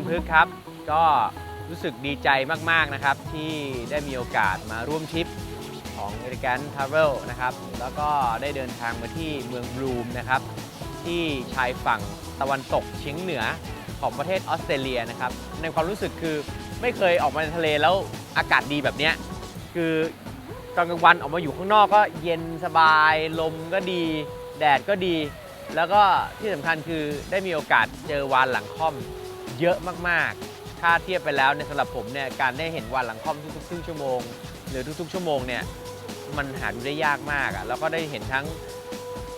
ันพึกษ์ครับ ก็รู้สึกดีใจมาก ๆ นะครับ ที่ได้มีโอกาสมาร่วมทริปของ Elegant Travel นะครับ แล้วก็ได้เดินทางมาที่เมืองบลูมนะครับ ที่ชายฝั่งตะวันตกเฉียงเหนือของประเทศออสเตรเลียนะครับ ในความรู้สึกคือไม่เคยออกมาในทะเลแล้วอากาศดีแบบนี้คือตอนกลางวันออกมาอยู่ข้างนอกก็เย็นสบายลมก็ดี แดดก็ดี แล้วก็ที่สำคัญคือได้มีโอกาสเจอวานหลังค่อม เยอะมากๆ ถ้าเทียบไปแล้วเนี่ยสำหรับผมเนี่ยการได้เห็นวานหลังค่อมทุกๆครึ่งชั่วโมง หรือทุกๆ ชั่วโมงเนี่ยมันหาดูได้ยากมากอะแล้วก็ได้เห็นทั้ง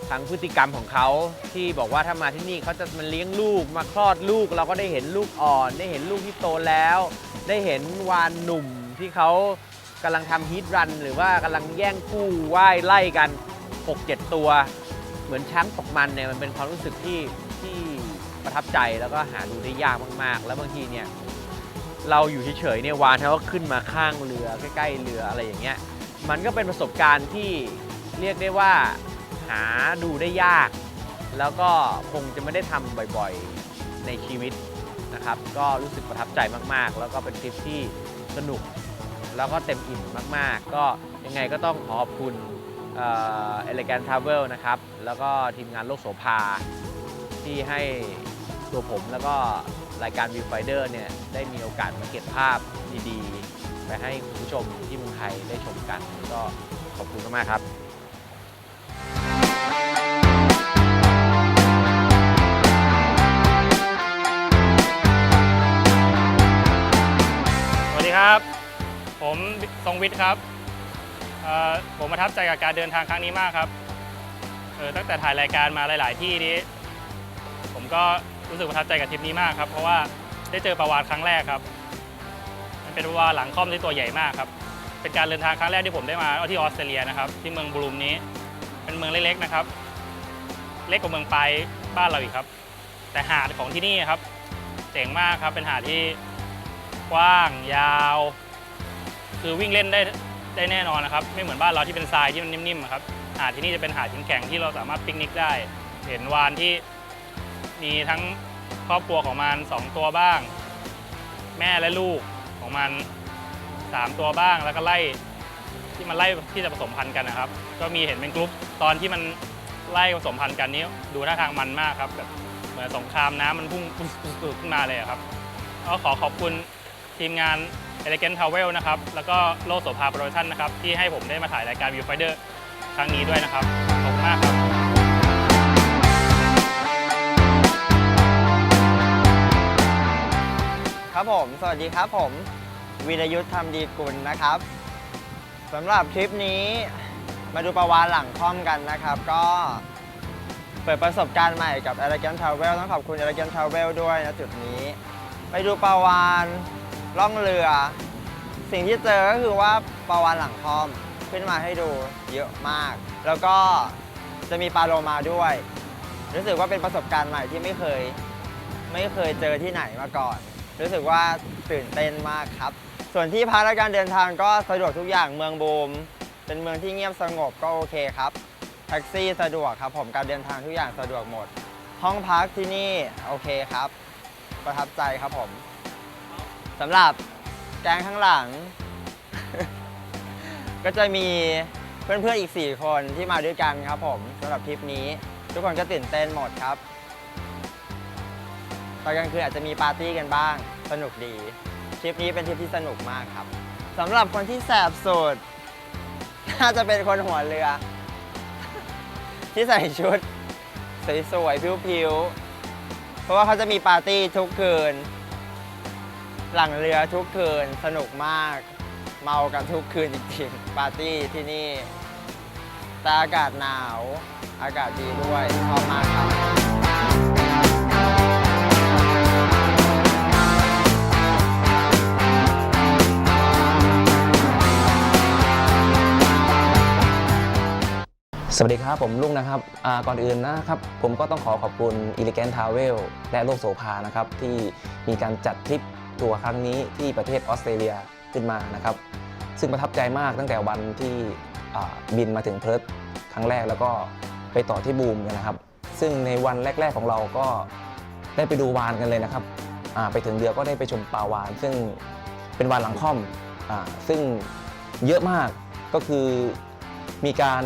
ทั้งพฤติกรรมของเขาที่บอกว่าถ้ามาที่นี่เขาจะมาเลี้ยงลูกมาคลอดลูก เราก็ได้เห็นลูกอ่อน ได้เห็นลูกที่โตแล้ว ได้เห็นวานหนุ่มที่เขากำลังทำฮีทรัน หรือว่ากำลังแย่งคู่ว่ายไล่กัน 6-7 ตัว เหมือนช้างตกมันเนี่ยมันเป็นความรู้สึกที่ ประทับใจแล้วก็หาดูได้ยากมากๆ แล้วบางทีเนี่ยเราอยู่เฉยๆเนี่ยวานเขาก็ขึ้นมาข้างเรือใกล้ ๆ เรืออะไรอย่างเงี้ย มันก็เป็นประสบการณ์ที่เรียกได้ว่าหาดูได้ยาก แล้วก็คงจะไม่ได้ทำบ่อยๆในชีวิตนะครับ ก็รู้สึกประทับใจมากๆ แล้วก็เป็นทริปที่สนุกแล้วก็เต็มอิ่มมากๆ ก็ยังไงก็ต้องขอบคุณเอ่อ Elegant Travel นะครับ แล้วก็ทีมงานโลกโสภาที่ให้ ตัวผมแล้วก็รายการ Viewfinder เนี่ยได้มีโอกาสมาเก็บภาพดีๆ ไปให้คุณผู้ชมที่เมืองไทยได้ชมกัน ก็ขอบคุณมากๆครับสวัสดีครับผมทรงวิทย์ครับผมประทับใจกับการเดินทางครั้งนี้มากครับตั้งแต่ถ่ายรายการมาหลาย ๆ ที่นี้ ผมก็ รู้สึกประทับใจกับทริปนี้มากครับ เพราะว่าได้เจอปลาวานครั้งแรกครับ มันเป็นปลาวานหลังค่อมที่ตัวใหญ่มากครับ เป็นการเดินทางครั้งแรกที่ผมได้มาที่ออสเตรเลียนะครับ ที่เมืองบลูมนี้ เป็นเมืองเล็กๆนะครับ เล็กกว่าเมืองไปบ้านเราอีกครับ แต่หาดของที่นี่ครับเจ๋งมากครับ เป็นหาดที่กว้างยาว คือวิ่งเล่นได้ได้แน่นอนนะครับ ไม่เหมือนบ้านเราที่เป็นทรายที่มันนิ่มๆครับ หาดที่นี่จะเป็นหาดหินแข็งที่เราสามารถปิกนิกได้ เห็นวานที่ มีทั้งครอบครัวของมันสองตัวบ้าง แม่และลูกของมันสามตัวบ้างแล้วก็ไล่ที่มันไล่ที่จะผสมพันธุ์กันนะครับ ก็มีเห็นเป็นกลุ่มตอนที่มันไล่ผสมพันธุ์กันนี้ดูท่าทางมันมากครับแบบเหมือนสงครามน้ำมันพุ่งขึ้นมาเลยครับก็ขอขอบคุณทีมงาน Elegant Travel นะครับ แล้วก็โลโสภาโปรดักชั่นนะครับ ที่ให้ผมได้มาถ่ายรายการ Viewfinder ครั้งนี้ด้วยนะครับ ขอบคุณมากครับ ครับผม สวัสดีครับผม วีรยุทธ์ทำดีกุลนะครับสำหรับทริปนี้มาดูประวานหลังค่อมกันนะครับ ก็เปิดประสบการณ์ใหม่กับ Elegant Travel ต้องขอบคุณ Elegant Travel ด้วยนะจุดนี้ ไปดูประวานล่องเรือ สิ่งที่เจอก็คือว่าประวานหลังค่อมขึ้นมาให้ดูเยอะมาก แล้วก็จะมีปลาโลมาด้วย รู้สึกว่าเป็นประสบการณ์ใหม่ที่ไม่เคย ไม่เคยเจอที่ไหนมาก่อน รู้สึกว่าตื่นเต้นมากครับ ส่วนที่พักและการเดินทางก็สะดวกทุกอย่างเมืองบูม เป็นเมืองที่เงียบสงบก็โอเคครับ แท็กซี่สะดวกครับ ผมการเดินทางทุกอย่างสะดวกหมด ห้องพักที่นี่โอเคครับ ประทับใจครับผมสำหรับแก๊งข้างหลัง ก็จะมีเพื่อนๆอีก 4 คนที่มาด้วยกันครับผมสำหรับทริปนี้ ทุกคนก็ตื่นเต้นหมดครับ ตอนกลางคืนอาจจะมีปาร์ตี้กันบ้าง สนุกดีทริปนี้เป็นทริปที่สนุกมากครับสำหรับคนที่แสบสุดน่าจะเป็นคนหัวเรือ ที่ใส่ชุดสวยๆผิวๆเพราะว่าเขาจะมีปาร์ตี้ทุกคืน หลังเรือทุกคืนสนุกมาก เมากันทุกคืนจริงๆปาร์ตี้ที่นี่แต่อากาศหนาว อากาศดีด้วยชอบมากครับ สวัสดีครับ ผมลุงนะครับก่อนอื่นนะครับ ผมก็ต้องขอขอบคุณ Elegant Travel และโลกโสภานะครับ ที่มีการจัดทริปทัวร์ครั้งนี้ที่ประเทศออสเตรเลียขึ้นมานะครับ ซึ่งประทับใจมากตั้งแต่วันที่บินมาถึงเพิร์ธครั้งแรกแล้วก็ไปต่อที่บูมกันนะครับ ซึ่งในวันแรก ๆของเราก็ได้ไปดูวานกันเลยนะครับไปถึงเรือก็ได้ไปชมปลาวาน ซึ่งเป็นวานหลังค่อมอซึ่งเยอะมากก็คือมีการ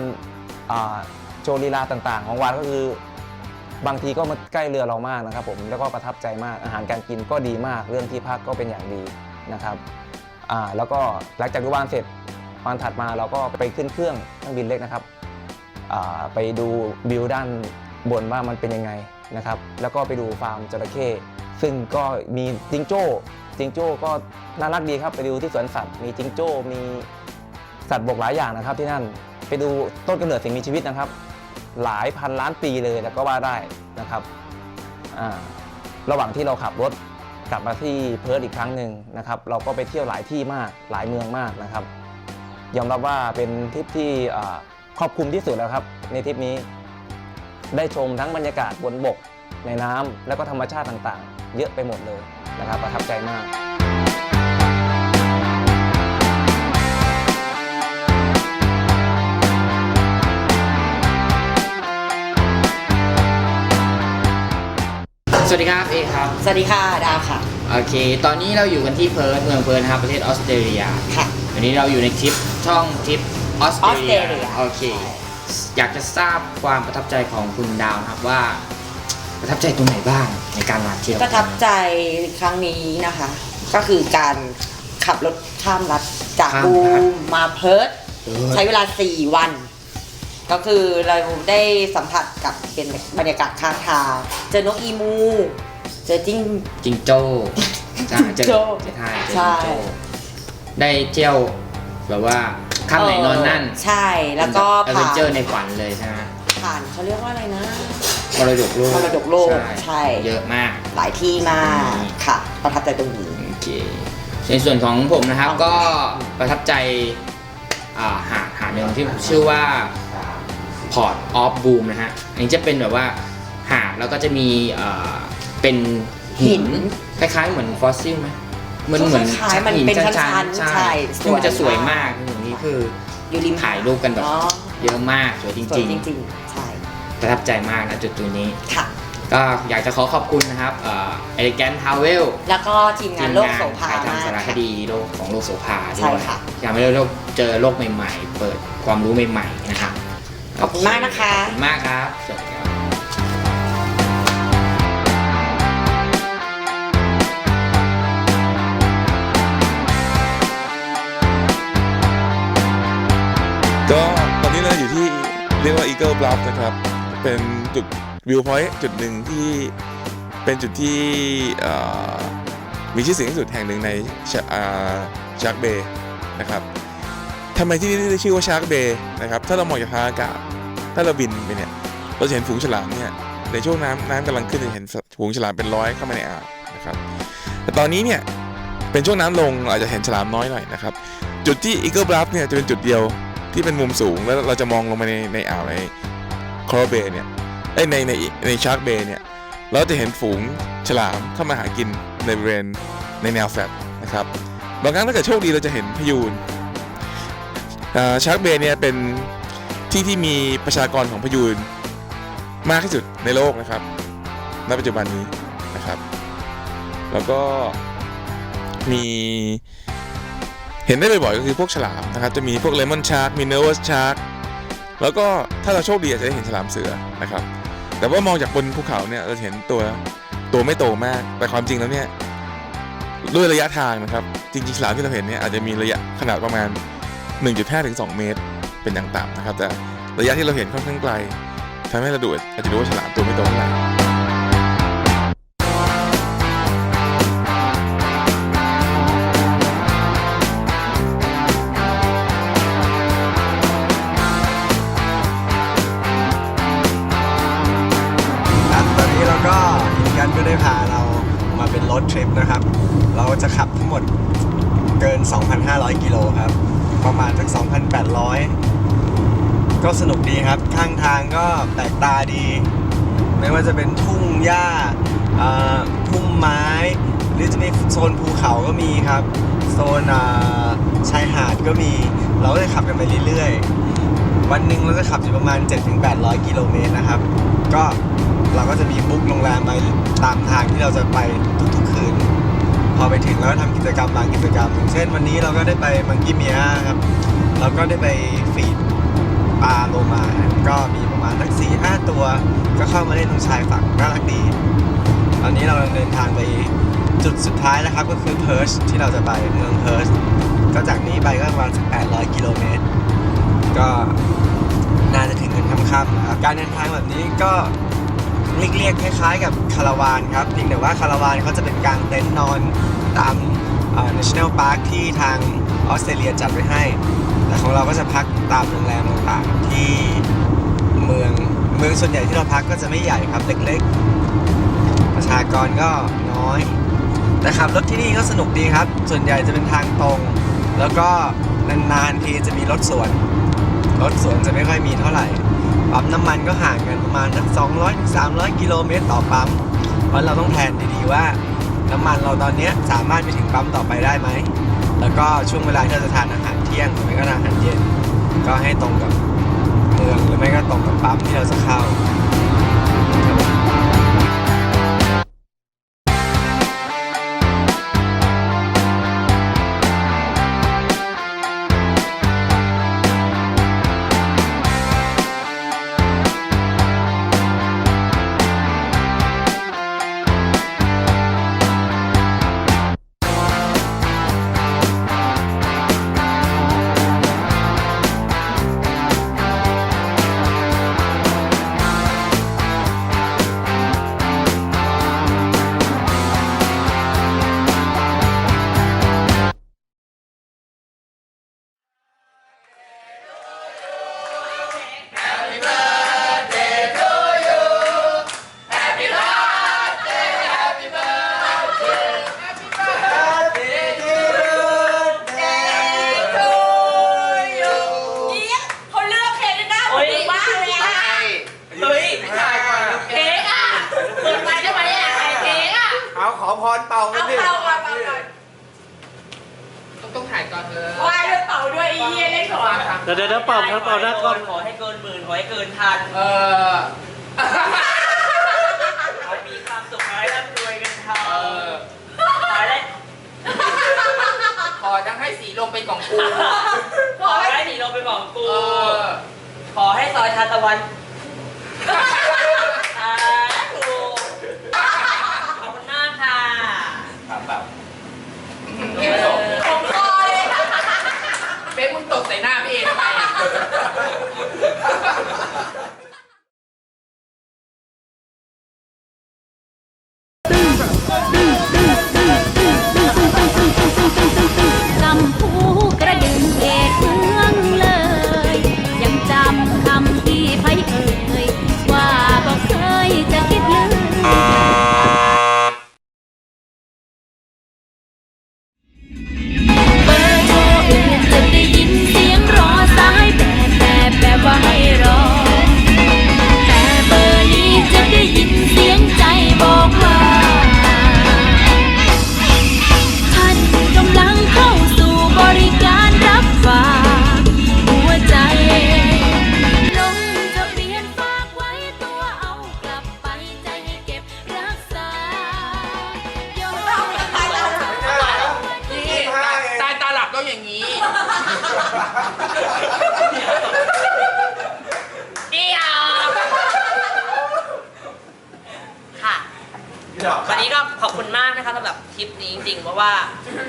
โชว์ลีลาต่างๆ ของวานก็คือบางทีก็มาใกล้เรือเรามากนะครับผมแล้วก็ประทับใจมากอาหารการกินก็ดีมากเรื่องที่พักก็เป็นอย่างดีนะครับแล้วก็หลังจากดูวานเสร็จวันถัดมาเราก็ไปขึ้นเครื่องเครื่องบินเล็กนะครับไปดูวิวด้านบนว่ามันเป็นยังไงนะครับแล้วก็ไปดูฟาร์มจระเข้ซึ่งก็มีจิงโจ้จิงโจ้ก็น่ารักดีครับไปดูที่สวนสัตว์ มีจิงโจ้มีสัตว์บกหลายอย่างนะครับที่นั่น ไปดูต้นกำเนิดสิ่งมีชีวิตนะครับ หลายพันล้านปีเลยแล้วก็ว่าได้นะครับระหว่างที่เราขับรถกลับมาที่เพิร์ธอีกครั้งหนึ่งนะครับ เราก็ไปเที่ยวหลายที่มากหลายเมืองมากนะครับ ยอมรับว่าเป็นทริปที่ครอบคลุมที่สุดแล้วครับ ในทริปนี้ได้ชมทั้งบรรยากาศบนบกในน้ำแล้วก็ธรรมชาติต่างๆ เยอะไปหมดเลยนะครับประทับใจมาก สวัสดีครับเอครับสวัสดีค่ะ ดาวค่ะ โอเค ตอนนี้เราอยู่กันที่เพิร์ธเมืองเพิร์ธนะครับประเทศออสเตรเลียค่ะ วันนี้เราอยู่ในทริปช่องทริปออสเตรเลียออสเตรเลียโอเค อยากจะทราบความประทับใจของคุณดาวนะครับว่า ประทับใจตรงไหนบ้างในการมาเที่ยวประทับใจครั้งนี้นะคะ ก็คือการขับรถข้ามรัฐจากบูมมาเพิร์ธเออใช้เวลา 4 วัน ก็คือเราได้สัมผัสกับเป็นบรรยากาศข้างทางเจอนกอีมู เจอจิ้ง จิงโจ้ใช่เจอจิงโจ้เจอท่าเจอใช่จิงโจ้ได้เที่ยวแบบว่าข้ามไหนนอนนั่นเใช่ แล้วก็เอเวผ่านนเจอร์ในฝันเลยใช่ไหมผ่านเขาเรียกว่าอะไรนะ มรดกโลกมรดกโลกใช่ เยอะมาก หลายที่มากค่ะ ประทับใจตรงนี้ โอเคในส่วนของผมนะครับก็ประทับใจอ่าหาดหาดหนึ่งที่ชื่อว่า Port of Boom นะฮะ อันนี้จะเป็นแบบว่าหาดแล้วก็จะมีเอ่อเป็นหิน คล้ายๆเหมือนฟอสซิลไหมเหมือนเหมือนคล้ายๆมันหิเป็นชัชั้นๆๆใช่ใช่สวยซึ่งมันจะสวยมามากกอย่างนี้คืออยู่ริม ถ่ายรูปกันแบบเนาะเยอะมากสวยจสวยริงจริงๆ ใช่ ๆ ประทับใจมากนะจุดตัวนี้ ค่ะ ก็อยากจะขอขอบคุณนะครับเอ่อ Elegant Travel แล้วก็ทีมงานโลกโสภาถ่ายมาก ทำสารคค่ะดีโลกของโลกโสภาด้ใช่วยค่ะ อยากให้เราเจอโลกใหม่ ๆ เปิดความรู้ใหม่ ๆ นะครับ ขอบคุณมากนะคะ ขอบคุณมากครับสวัสดีครับก็ตอนนี้เราอยู่ที่เรียกว่า Eagle Bluff นะครับ เป็นจุดวิวพอยต์จุดหนึ่งที่เป็นจุดที่เอ่อมีชื่อเสียงที่สุดแห่งหนึ่งในชาร์กเบย์นะครับ ทำไมที่นี่ได้ชื่อว่าชาร์กเบย์นะครับ ถ้าเรามองจากทางอากาศ ถ้าเราบินไปเนี่ย เราจะเห็นฝูงฉลามเนี่ย ในช่วงน้ำน้ำกำลังขึ้นจะเห็นฝูงฉลามเป็นร้อยเข้ามาในอ่าวนะครับ แต่ตอนนี้เนี่ย เป็นช่วงน้ำลงอาจจะเห็นฉลามน้อยหน่อยนะครับ จุดที่ Eagle Bluff เนี่ยจะเป็นจุดเดียวที่เป็นมุมสูงแล้วเราจะมองลงไปในในอ่าวในคอร์เบย์เนี่ยเอ้ยในในในชาร์กเบย์เนี่ย เราจะเห็นฝูงฉลามเข้ามาหากินในบริเวณในแนวแฟลตนะครับ บางครั้งถ้าเกิดโชคดีเราจะเห็นพยูน ชาร์กเบย์เนี่ยเป็นที่ที่มีประชากรของพยูนมากที่สุดในโลกนะครับ ณ ปัจจุบันนี้นะครับ แล้วก็มีเห็นได้บ่อยๆก็คือพวกฉลามนะครับ จะมีพวกเลมอนชาร์กมีเนอร์วสชาร์กแล้วก็ถ้าเราโชคดีอาจจะได้เห็นฉลามเสือนะครับ แต่ว่ามองจากบนภูเขาเนี่ยเราจะเห็นตัวตัวไม่โตมาก แต่ความจริงแล้วเนี่ยด้วยระยะทางนะครับ จริงๆฉลามที่เราเห็นเนี่ยอาจจะมีระยะขนาดประมาณ 1.5ถึง2เมตร เป็นอย่างต่ำนะครับ แต่ระยะที่เราเห็นค่อนข้างไกลทำให้เราดูอาจจะดูว่าฉลามตัวไม่โตเท่าไหร่ตอนนี้เราก็อีกันก็ได้พาเรามาเป็นรถทริปนะครับ เราจะขับทั้งหมด 2,800 ก็สนุกดีครับ ข้างทางก็แปลกตาดี ไม่ว่าจะเป็นทุ่งหญ้าเอ่อพุ่มไม้ หรือจะมีโซนภูเขาก็มีครับ โซนชายหาดก็มี เราก็จะขับกันไปเรื่อยๆ วันหนึ่งเราจะขับอยู่ประมาณ 7-800 กิโลเมตรนะครับ ก็เราก็จะมีบุ๊กโรงแรมไปตามทางที่เราจะไปทุก พอไปถึงแล้วทำกิจกรรมบางกิจกรรมอย่างเช่นวันนี้เราก็ได้ไปมังกี้เมียครับเราก็ได้ไปฟีดปลาโลมา ก็มีประมาณทั้งสี่ห้าตัว ก็เข้ามาเล่นตรงชายฝั่งน่ารักดี ตอนนี้เรากำลังเดินทางไปจุดสุดท้ายนะครับ ก็คือเพิร์ชที่เราจะไปเมืองเพิร์ชก็จากนี้ไปก็ประมาณสัก800 กิโลเมตร ก็น่าจะถึงกันค่ำๆนะครับการเดินทางแบบนี้ก็ เรียกๆคล้ายๆ กับคาราวานครับเพียงแต่ว่าคาราวานเขาจะเป็นกลางเต็นท์นอนตาม national park ที่ทางออสเตรเลียจัดไว้ให้ แต่ของเราก็จะพักตามโรงแรมต่างๆ ที่เมืองเมืองส่วนใหญ่ที่เราพักก็จะไม่ใหญ่ครับเล็กๆ ประชากรก็น้อยแต่ขับรถที่นี่ก็สนุกดีครับ ส่วนใหญ่จะเป็นทางตรง แล้วก็นานๆทีจะมีรถสวน รถสวนจะไม่ค่อยมีเท่าไหร่ ปั๊มน้ำมันก็ห่างกันประมาณสัก200ถึง300 กิโลเมตรต่อปั๊ม เพราะเราต้องแทนดีๆว่า น้ำมันเราตอนนี้สามารถไปถึงปั๊มต่อไปได้ไหม แล้วก็ช่วงเวลาที่เราจะทานอาหารเที่ยงหรือไม่ก็อาหารเย็น ก็ให้ตรงกับเมืองหรือไม่ก็ตรงกับปั๊มที่เราจะเข้า อาขอพรเป่ากันเอาดิเป่าก่อนเป่าก่อนต้องถ่ายก่อนเออวายด้วยเป่าด้วยไอ้เหี้ยเล่นของเดี๋ยวเดี๋ยวเป่าครับเป่าได้ก่อนขอให้เกินหมื่นขอให้เกินพันเออขอให้มีความสุขขอให้ร่ำรวยกันเถเออะอขอให้ได้ขอทั้งให้สีลมเป็นของกูขอให้หนีลงไปบอกกูเออขอให้ซอยทานตะวัน สำหรับทริปนี้จริงๆเพราะว่า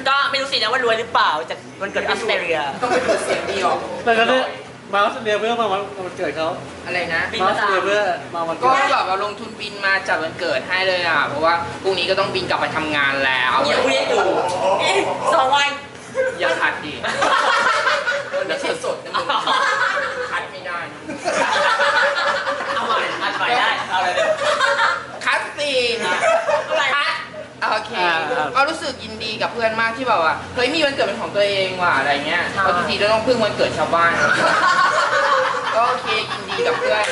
ก็ไม่รู้สินะว่ารวยหรือเปล่าจากวันเกิดออสเตรเลียต้องไปเปิดเสียงดีออกแต่ก็เนี่ยมาออสเตรเลียเพื่อมาวันวันเกิดเขาอะไรนะ บินมาอมาอสเตรเลียเพื่อมาวันก็เกิดแบบว่าลงทุนบินมาจัดวันเกิดให้เลยอะ เพราะว่าพรุ่งนี้ก็ต้องบินกลับไปทำงานแล้วอย่าพูดให้ดูสองวัน อย่าขัดดิเดี๋ยวสดๆนะมึงคัดไม่ได้นะเอาใหม่อัดใหม่ได้ เอาเลยคัดสิอะไร คัด โอเคก็รู้สึกยินดีกับเพื่อนมากที่แบบว่าเฮ้ยมีวันเกิดเป็นของตัวเองว่ะอะไรเงี้ยเพราะทุกทีเราต้องพึ่งวันเกิดชาวบ้านก็โอเคยินดีกับเพื่อน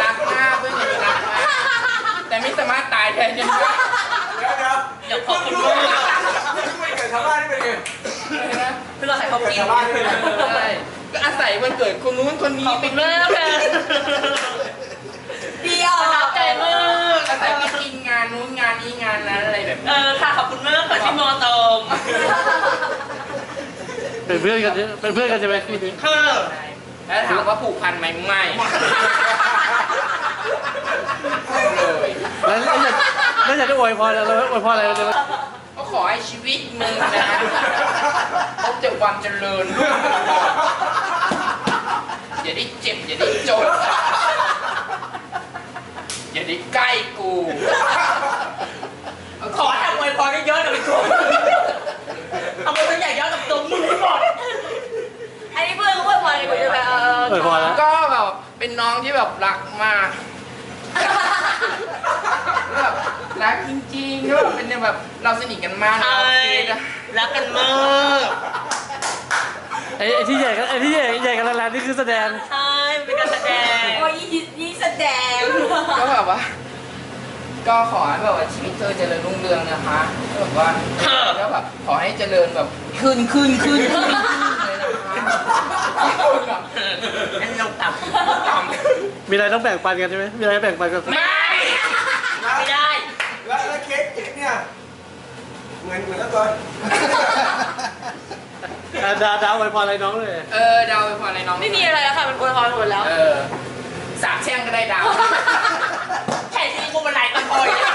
รักมากเพื่อนคนนี้รักมากแต่ไม่สามารถตายแทนฉันได้เดี๋ยวขอบคุณมากไม่เกิดชาวบ้านนี่เป็นไงเพื่อให้เขากินชาวบ้านเป็นไงใช่ก็อาศัยวันเกิดคนนู้นคนนี้ขอบไปคุณมากเลยเดียวประทับใจมากแต่ไปกินงา นนู้นงานนี้งานนั้นอะไรแบบเออค่ะขอบคุณมากค่ะที่มอตรงเป็นเพื่อนกันใช่เป็นเพื่อนกันใช่ไหมคู่นี้เออแล้วถามว่าผูกพันไหมไม่เลยแล้วแล้วอยากแล้วอยากจะอวยพรอะไรอวยพรอะไรเลยก็ขอให้ชีวิตมึงนะพบแต่ความเจริญรุ่งเรืองอย่าได้เจ็บอย่าได้จน อย่าได้ใกล้กูขอทำอวยพรเยอะๆหน่อยคุณเอาไปตัวใหญ่ย้อนกับตัวมึงหมดอันนี้เพื่อนก็อวยพรดีกว่าจะแบบเอออวยพรแล้วก็แบบเป็นน้องที่แบบรักมากแบบรักจริงๆก็แบบเป็นแบบเราสนิทกันมากนะใช่เราคิดอะรักกันมากไอ้ไอ้ที่ใหญ่กันไอ้ที่ใหญ่ใหญ่กันแล้วนี่คือแสดง ใช่มันเป็นการแสดง โอ้ยยี่ยี่แสดง ก็แบบว่า ก็ขอให้แบบว่าชีวิตเธอเจริญรุ่งเรืองนะคะก็แบบว่าก็แบบขอให้เจริญแบบขึ้นขึ้นขึ้นขึ้นขึ้นเลยนะคะอันลงต่ำต่มีอะไรต้องแบ่งปันกันใช่ไหมมีอะไรแบ่งปันกันำไม่ไม่ได้แล้วแล้วเค้กเนี่ยเหมือนเหมือนแล้วตัวอะดาดาวอวยพรอะไรน้องเลยเออดาวไปพออะไรน้อง ไม่มีอะไรแล้วค่ะมันอวยพรหมดแล้ว เออสาบแช่งก็ได้ดาว Oh, yeah.